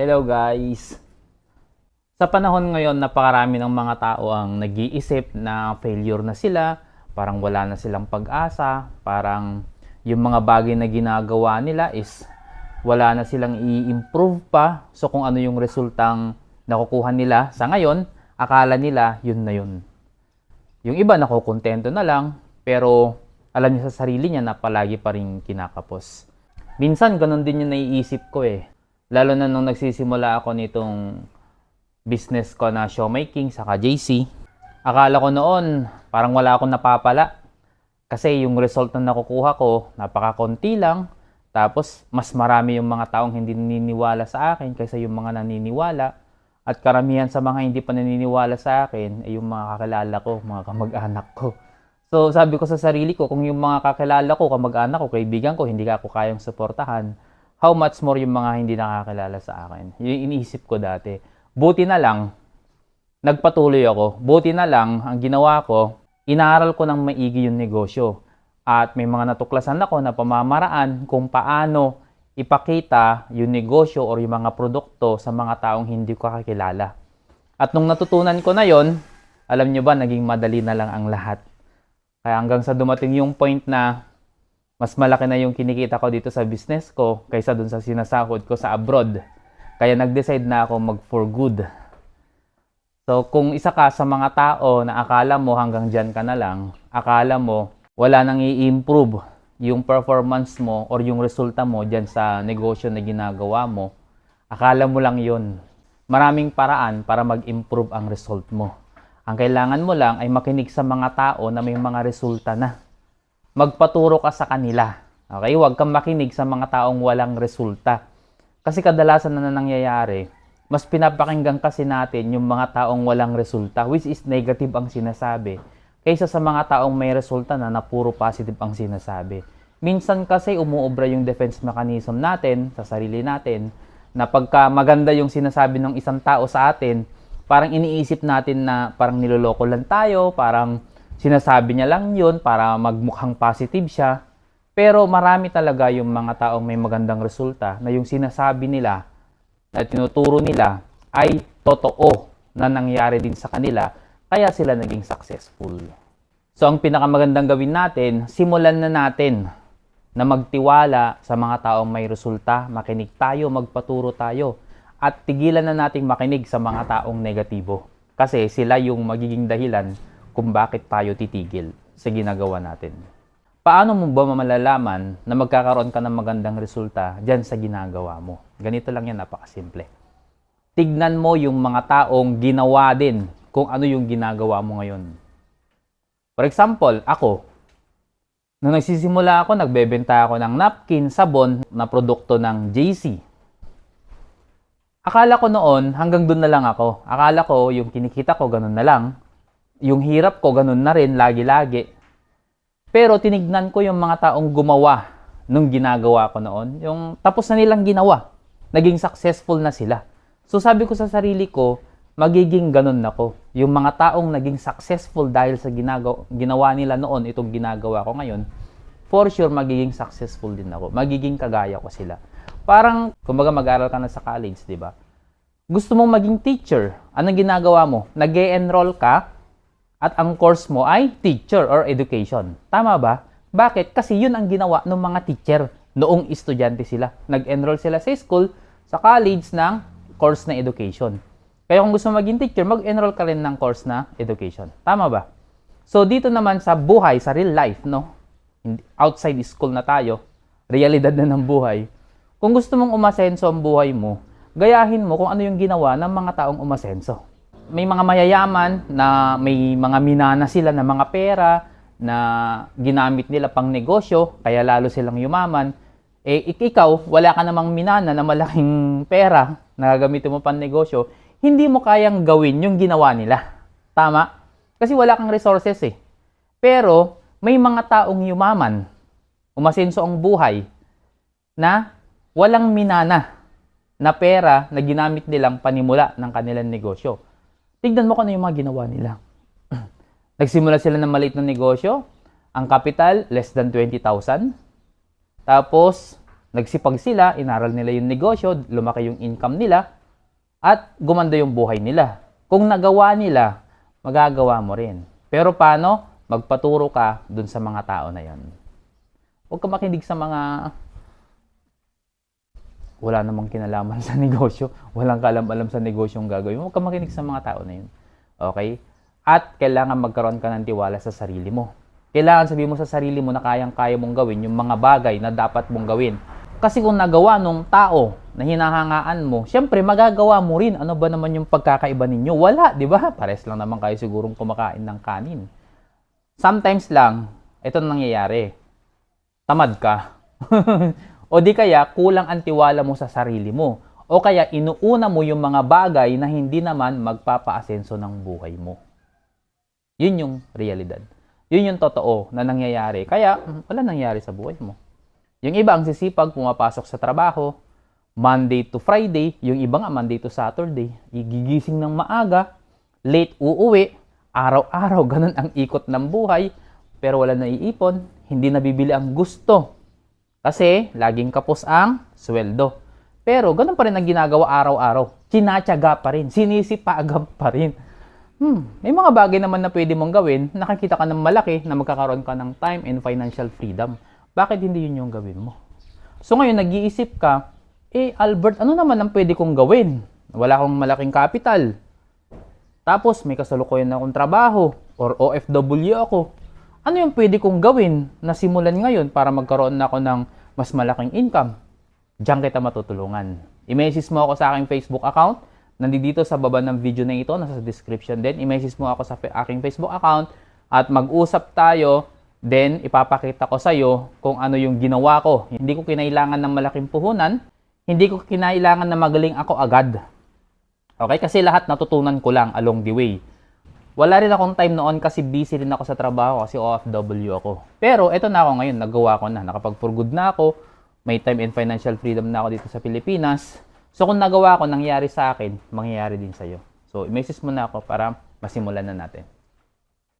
Hello guys! Sa panahon ngayon, napakarami ng mga tao ang nag-iisip na failure na sila, parang wala na silang pag-asa, parang yung mga bagay na ginagawa nila is wala na silang i-improve pa. So kung ano yung resultang nakukuha nila sa ngayon, akala nila yun na yun. Yung iba nakukontento na lang, pero alam niya sa sarili niya na palagi pa rin kinakapos. Minsan, ganun din yung naiisip ko eh. Lalo na nung nagsisimula ako nitong business ko na showmaking saka JC. Akala ko noon, parang wala akong napapala. Kasi yung result na nakukuha ko, napakakonti lang. Tapos, mas marami yung mga taong hindi naniniwala sa akin kaysa yung mga naniniwala. At karamihan sa mga hindi pa naniniwala sa akin ay yung mga kakilala ko, mga kamag-anak ko. So, sabi ko sa sarili ko, kung yung mga kakilala ko, kamag-anak ko, kaibigan ko, hindi ka ako kayang suportahan, how much more yung mga hindi nakakilala sa akin? Yun yung iniisip ko dati. Buti na lang, nagpatuloy ako. Buti na lang, ang ginawa ko, inaaral ko ng maigi yung negosyo. At may mga natuklasan ako na pamamaraan kung paano ipakita yung negosyo or yung mga produkto sa mga taong hindi ko kakilala. At nung natutunan ko na yon, alam nyo ba, naging madali na lang ang lahat. Kaya hanggang sa dumating yung point na mas malaki na yung kinikita ko dito sa business ko kaysa dun sa sinasahod ko sa abroad. Kaya nag-decide na ako mag for good. So kung isa ka sa mga tao na akala mo hanggang dyan ka na lang, akala mo wala nang i-improve yung performance mo or yung resulta mo dyan sa negosyo na ginagawa mo, akala mo lang yun. Maraming paraan para mag-improve ang result mo. Ang kailangan mo lang ay makinig sa mga tao na may mga resulta na magpaturo ka sa kanila. Okay? Huwag kang makinig sa mga taong walang resulta. Kasi kadalasan na nangyayari, mas pinapakinggan kasi natin yung mga taong walang resulta, which is negative ang sinasabi, kaysa sa mga taong may resulta na na puro positive ang sinasabi. Minsan kasi umuobra yung defense mechanism natin sa sarili natin na pagka maganda yung sinasabi ng isang tao sa atin, parang iniisip natin na parang niloloko lang tayo, parang sinasabi niya lang yun para magmukhang positive siya. Pero marami talaga yung mga taong may magandang resulta na yung sinasabi nila na tinuturo nila ay totoo na nangyari din sa kanila kaya sila naging successful. So ang pinakamagandang gawin natin, simulan na natin na magtiwala sa mga taong may resulta, makinig tayo, magpaturo tayo, at tigilan na nating makinig sa mga taong negatibo. Kasi sila yung magiging dahilan kung bakit tayo titigil sa ginagawa natin. Paano mo ba malalaman na magkakaroon ka ng magandang resulta dyan sa ginagawa mo? Ganito lang yan, napakasimple. Tignan mo yung mga taong ginawa din kung ano yung ginagawa mo ngayon. For example, ako, nung nagsisimula ako, nagbebenta ako ng napkin, sabon na produkto ng JC. Akala ko noon, hanggang doon na lang ako. Akala ko, yung kinikita ko, ganun na lang. Yung hirap ko, ganun na rin, lagi-lagi. Pero tinignan ko yung mga taong gumawa nung ginagawa ko noon. Yung tapos na nilang ginawa. Naging successful na sila. So sabi ko sa sarili ko, magiging ganun ako. Yung mga taong naging successful dahil sa ginagawa, ginawa nila noon, itong ginagawa ko ngayon, for sure magiging successful din ako. Magiging kagaya ko sila. Parang, kumbaga mag-aral ka na sa college, di ba? Gusto mong maging teacher. Anong ginagawa mo? nag enroll ka at ang course mo ay teacher or education. Tama ba? Bakit? Kasi yun ang ginawa ng mga teacher noong estudyante sila. Nag-enroll sila sa school, sa college ng course na education. Kaya kung gusto maging teacher, mag-enroll ka rin ng course na education. Tama ba? So dito naman sa buhay, sa real life, no? Outside school na tayo, realidad na ng buhay. Kung gusto mong umasenso ang buhay mo, gayahin mo kung ano yung ginawa ng mga taong umasenso. May mga mayayaman na may mga minana sila na mga pera na ginamit nila pang negosyo, kaya lalo silang yumaman. Eh, ikaw, wala ka namang minana na malaking pera na gagamitin mo pang negosyo, hindi mo kayang gawin yung ginawa nila. Tama? Kasi wala kang resources eh. Pero, may mga taong yumaman, umasenso ang buhay, na walang minana na pera na ginamit nilang panimula ng kanilang negosyo. Tignan mo kung ano yung mga ginawa nila. Nagsimula sila ng maliit na negosyo. Ang capital, less than 20,000. Tapos, nagsipag sila, inaral nila yung negosyo, lumaki yung income nila, at gumanda yung buhay nila. Kung nagawa nila, magagawa mo rin. Pero paano? Magpaturo ka dun sa mga tao na yon. Huwag ka makinig sa mga wala namang kinalaman sa negosyo, walang kalam-alam sa negosyo yung gagawin mo. Huwag ka makinig sa mga tao na yun. Okay? At kailangan magkaroon ka ng tiwala sa sarili mo. Kailangan sabihin mo sa sarili mo na kayang-kaya mong gawin yung mga bagay na dapat mong gawin. Kasi kung nagawa nung tao na hinahangaan mo, syempre magagawa mo rin. Ano ba naman yung pagkakaiba ninyo? Wala, di ba? Pares lang naman kayo sigurong kumakain ng kanin. Sometimes lang, ito na nangyayari. Tamad ka. o di kaya kulang ang tiwala mo sa sarili mo. O kaya inuuna mo yung mga bagay na hindi naman magpapaasenso ng buhay mo. Yun yung realidad. Yun yung totoo na nangyayari. Kaya mm, wala nangyayari sa buhay mo. Yung iba ang sisipag, pumapasok sa trabaho, Monday to Friday, yung iba nga Monday to Saturday, igigising ng maaga, late uuwi, araw-araw, ganun ang ikot ng buhay, pero wala naiipon, hindi nabibili ang gusto. Kasi laging kapos ang sweldo. Pero ganun pa rin ang ginagawa araw-araw. Tinatyaga pa rin, sinisipagab pa rin. Hmm, may mga bagay naman na pwede mong gawin, nakikita ka ng malaki na magkakaroon ka ng time and financial freedom. Bakit hindi yun yung gawin mo? So ngayon, nag-iisip ka, eh Albert, ano naman ang pwede kong gawin? Wala akong malaking capital. Tapos may kasalukuyan akong trabaho or OFW ako. Ano yung pwede kong gawin na simulan ngayon para magkaroon na ako ng mas malaking income? Diyan kita matutulungan. I-message mo ako sa aking Facebook account. Nandito sa baba ng video na ito, nasa description din. I-message mo ako sa aking Facebook account at mag-usap tayo. Then, ipapakita ko sa iyo kung ano yung ginawa ko. Hindi ko kinailangan ng malaking puhunan. Hindi ko kinailangan na magaling ako agad. Okay? Kasi lahat natutunan ko lang along the way. Wala rin akong time noon kasi busy rin ako sa trabaho kasi OFW ako. Pero eto na ako ngayon, nagawa ko na. Nakapag-for good na ako. May time and financial freedom na ako dito sa Pilipinas. So kung nagawa ko, nangyari sa akin, mangyayari din sa'yo. So i-message mo na ako para masimulan na natin.